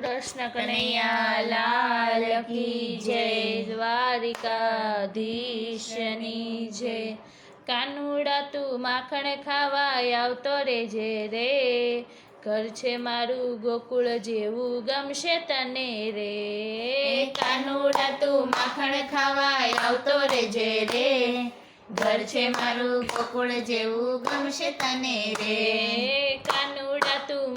કૃષ્ણ કનૈયા લાલ કી જય દ્વારિકાધીશની જય. કાનુડા તું માખણ ખાવા આવતો રેજે રે. ઘર છે મારું ગોકુળ જેવું ગમશે તને રે. કાનુડા તું માખણ ખાવા આવતો રેજે રે. ઘર છે મારું ગોકુળ જેવું ગમશે તને રે.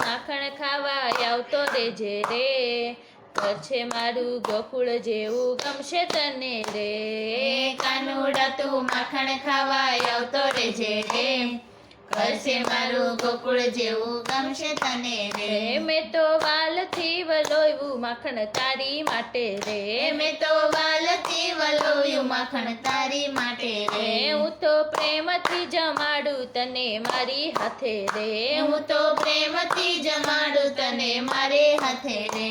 રે તું માખણ ખાવા આવતો રેજે રે. ઘર છે મારું ગોકુળ જેવું ગમશે તને રે. કાનુડા તું માખણ ખાવા આવતો રેજે રે. ઘર છે મારું ગોકુળ જેવું ગમશે તને રે. મેં તો વાલથી વલોયું માખણ તારી માટે રે. મેં તો વાલથી વલોયું માખણ તારી માટે રે. હું તો પ્રેમથી જમાડું તને મારી હાથે રે. હું તો પ્રેમથી જમાડું તને મારે હાથે રે.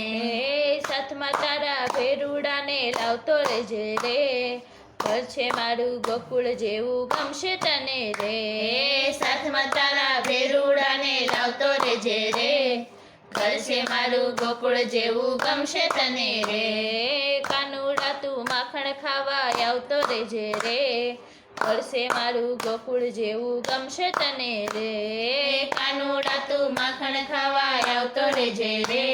સાથમાં તારા ભેરુડાને લાવતો રેજે રે. ઘર છે મારું ગોકુળ જેવું ગમશે તને રે. સાથમાં તારા ઘર મારું ગોકુળ જેવું ગમશે તને રે. કાનુડા તું માખણ ખાવા આવતો રેજે રે. છે મારું ગોકુળ જેવું ગમશે તને રે. કાનુડા તું માખણ ખાવા આવતો રેજે રે.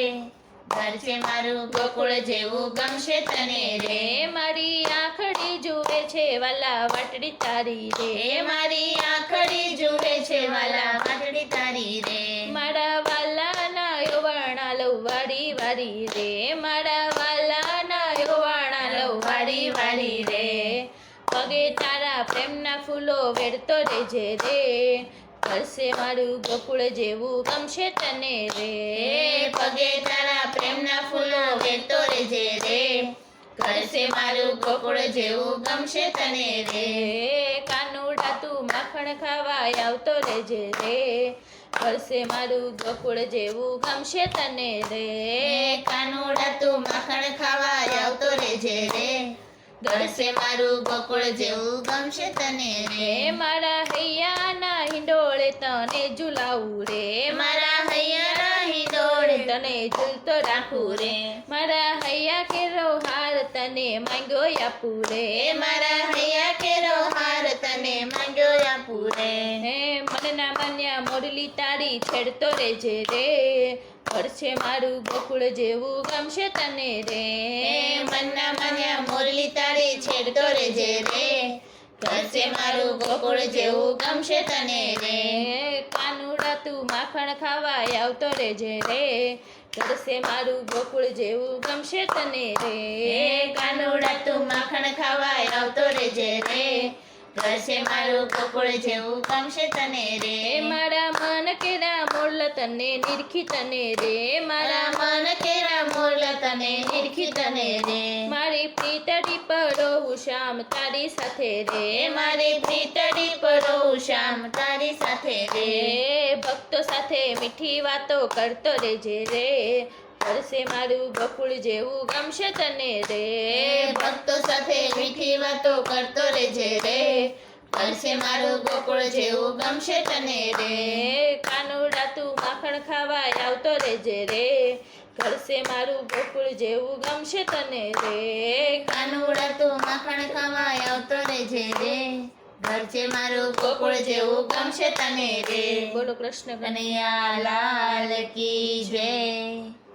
છે મારું ગોકુળ જેવું ગમશે તને રે. મારી આંખડી જુએ છે વાલા વટડી તારી રે. મારી મારા વાલાના યોવાણા લવ વાળી રે. પગે તારા પ્રેમના ફૂલો વેડતો રેજે રે. કરશે મારું ગોકુળ જેવું ગમશે તને રે. પગે તારા પ્રેમના ફૂલો વેડતો રેજે રે. કરશે મારું ગોકુળ જેવું ગમશે તને રે. રે કાનુડા તું માખણ ખાવા આવતો રેજે રે. કરશે મારું ગોકુળ જેવું ગમશે તને રે. કાનુડા તું માખણ ખાવા આવતો રેજે રે. ગળશે મારું ગોકુળ જેવું ગમશે તને રે. રે મારા હૈયાના હિંડોળે તને ઝુલાવું રે. મારા હૈયાના હિંડોળે તને ઝૂલતો રાખું રે. મારા હૈયા કેરો હાર તને માંગ્યો આપું રે. મારા હૈયા કેરો તને પૂરે હે મનના માન્યા મોરલી તારી છેડતો રેજે રે. પડશે મારું ગોકુળ જેવું ગમશે તને રે. મનના માન્યા મોરલી તારી છેડતો રેજે રે. કરશે મારું ગોકુળ જેવું ગમશે તને રે. કાનુડા તું માખણ ખાવા આવતો રેજે રે. કરશે મારું ગોકુળ જેવું ગમશે તને રે. કાનુડા તું માખણ ખાવા આવતો રેજે રે. ઘરશે મારું ગોકુળ જેવું ગમશે તને રે. મારા મન કેરા મોરલ તને નિરખી તને રે. મારા મન કેરા મોરલ તને નિરખી તને રે. મારી પ્રીતડી પરો શ્યામ તારી સાથે રે. મારી પ્રીતડી પરો શ્યામ તારી સાથે રે. ભક્તો સાથે મીઠી વાતો કરતો રેજે રે. હરશે મારું ગોકુળ જેવું ગમશે તને રે. ભક્તો સાથે મીઠી વાતો કરતો રેજે રે. ઘરશે મારું ગોકુળ જેવું ગમશે તને રે. કાનુડા તું માખણ ખાવા આવતો રહેજે રે. કરશે મારું ગોકુળ જેવું ગમશે તને રે. કાનુડા તું માખણ ખાવા આવતો રહેજે રે. ઘરચે મારું ગોકુળ જેવું ગમશે તને રે. બોલો કૃષ્ણ કનૈયા કનૈયા લાલ કી જય.